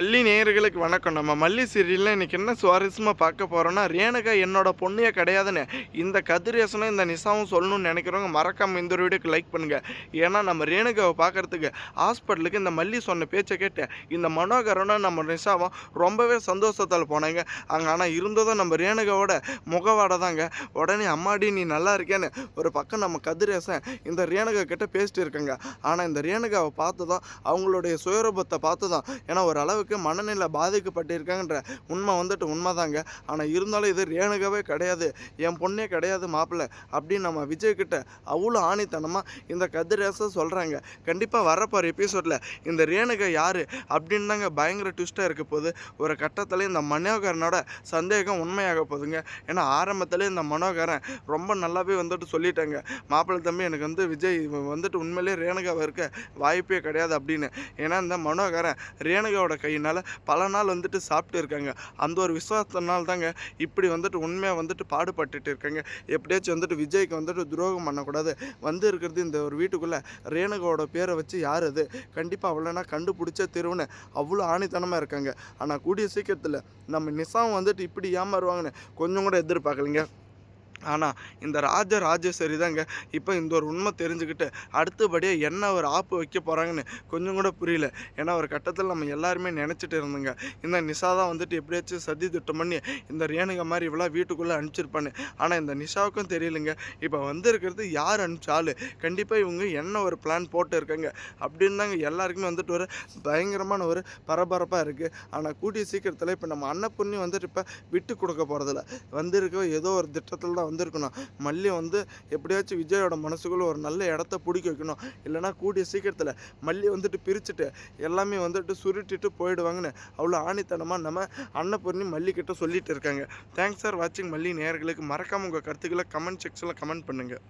மல்லி நேயர்களுக்கு வணக்கம். நம்ம மல்லி சீரியலில் இன்றைக்கி என்ன சுவாரஸ்யமாக பார்க்க போகிறோன்னா ரேணுகா என்னோட பொண்ணையே கிடையாதுன்னு. இந்த கதிரேசனும் இந்த நிசாவும் சொல்லணும்னு நினைக்கிறவங்க மறக்காமல் இந்த ஒரு வீடியோக்கு லைக் பண்ணுங்கள் ஏன்னா நம்ம ரேணுகாவை பார்க்குறதுக்கு ஹாஸ்பிட்டலுக்கு இந்த மல்லி சொன்ன பேச்சை கேட்டு இந்த மனோகரனும் நம்ம நிசாவும் ரொம்பவே சந்தோஷத்தால் போனாங்க. அங்கே ஆனால் இருந்ததும் நம்ம ரேணுகாவோட முகவாடை தாங்க உடனே அம்மாடி நீ நல்லா இருக்கேன்னு ஒரு பக்கம் நம்ம கதிரேசன் இந்த ரேணுகா கிட்டே பேசிட்டு இருக்கங்க. ஆனால் இந்த ரேணுகாவை பார்த்து தான் அவங்களுடைய சுயரூபத்தை பார்த்து தான் ஏன்னா ஒரு அளவுக்கு மனநிலை பாதிக்கப்பட்டிருக்காங்கன்ற உண்மை வந்துட்டு உண்மை தாங்க ஆனால் இருந்தாலும் இது ரேணுகாவே கிடையாது என் பொண்ணே கிடையாது மாப்பிள்ளை அப்படின்னு நம்ம விஜய்கிட்ட அவ்வளோ ஆணித்தனமாக இந்த கதிரேச சொல்கிறாங்க கண்டிப்பாக வரப்போகிற எபிசோடில் இந்த ரேணுகா யார் அப்படின்னு தாங்க பயங்கர ட்விஸ்ட்டாக இருக்க போகுது. ஒரு கட்டத்தில் இந்த மனோகரனோட சந்தேகம் உண்மையாக போகுதுங்க. ஏன்னா ஆரம்பத்தில் இந்த மனோகரன் ரொம்ப நல்லாவே வந்துட்டு சொல்லிட்டாங்க. மாப்பிள்ளை தம்பி எனக்கு வந்து விஜய் இவன் வந்துட்டு உண்மையிலே ரேணுகாவை இருக்க வாய்ப்பே கிடையாது அப்படின்னு. ஏன்னா இந்த மனோகரன் ரேணுகாவோட அப்படின்னால பல நாள் வந்துட்டு சாப்பிட்டு இருக்காங்க. அந்த ஒரு விசுவாசத்தினால தாங்க இப்படி வந்துட்டு உண்மையாக வந்துட்டு பாடுபட்டுட்டு இருக்காங்க. எப்படியாச்சும் வந்துட்டு விஜய்க்கு வந்துட்டு துரோகம் பண்ணக்கூடாது. வந்து இருக்கிறது இந்த ஒரு வீட்டுக்குள்ளே ரேணுகாவோட பேரை வச்சு யார் அது? கண்டிப்பாக அவ்வளோனா கண்டுபிடிச்ச தெருவுன்னு அவ்வளோ ஆணித்தனமாக இருக்காங்க. ஆனால் கூடிய சீக்கிரத்தில் நம்ம நிசாம் வந்துட்டு இப்படி ஏமாறுவாங்கன்னு கொஞ்சம் கூட எதிர்பார்க்கலைங்க. ஆனால் இந்த ராஜ ராஜேஸ்வரி தாங்க இப்போ இந்த ஒரு உண்மை தெரிஞ்சுக்கிட்டு அடுத்தபடியாக என்ன ஒரு ஆப்பு வைக்க போகிறாங்கன்னு கொஞ்சம் கூட புரியல. ஏன்னா ஒரு கட்டத்தில் நம்ம எல்லாருமே நினச்சிட்டு இருந்தோங்க. இந்த நிஷா தான் வந்துட்டு எப்படியாச்சும் சதி திட்டம் பண்ணி இந்த ரேணுங்க மாதிரி இவ்வளோ வீட்டுக்குள்ளே அனுப்பிச்சிருப்பான்னு. ஆனால் இந்த நிஷாவுக்கும் தெரியலைங்க. இப்போ வந்திருக்கிறது யார் அனுப்பிச்சாலு கண்டிப்பாக இவங்க என்ன ஒரு பிளான் போட்டு இருக்காங்க அப்படின்னு தாங்க எல்லாருக்குமே வந்துட்டு ஒரு பயங்கரமான ஒரு பரபரப்பாக இருக்குது ஆனால் கூடிய சீக்கிரத்தில் இப்போ நம்ம அன்னபுண்ணி வந்துட்டு இப்போ விட்டு கொடுக்க போகிறதில்ல வந்திருக்க ஏதோ ஒரு திட்டத்தில் தான் வந்திருக்கணும். மல்லி வந்து எப்படியாச்சும் விஜயோட மனசுக்குள்ளே ஒரு நல்ல இடத்த பிடிக்க வைக்கணும். இல்லைனா கூடிய சீக்கிரத்தில் மல்லி வந்துட்டு பிரிச்சுட்டு எல்லாமே வந்துட்டு சுருட்டிட்டு போயிடுவாங்கன்னு அவ்வளோ ஆணித்தனமாக நம்ம அன்னபூர்ணி மல்லிக்கிட்ட சொல்லிட்டு இருக்காங்க. தேங்க்ஸ் ஃபார் வாட்சிங் மல்லி நேர்களுக்கு மறக்காமல் உங்கள் கருத்துக்களை கமெண்ட் செக்ஷனில் கமெண்ட் பண்ணுங்கள்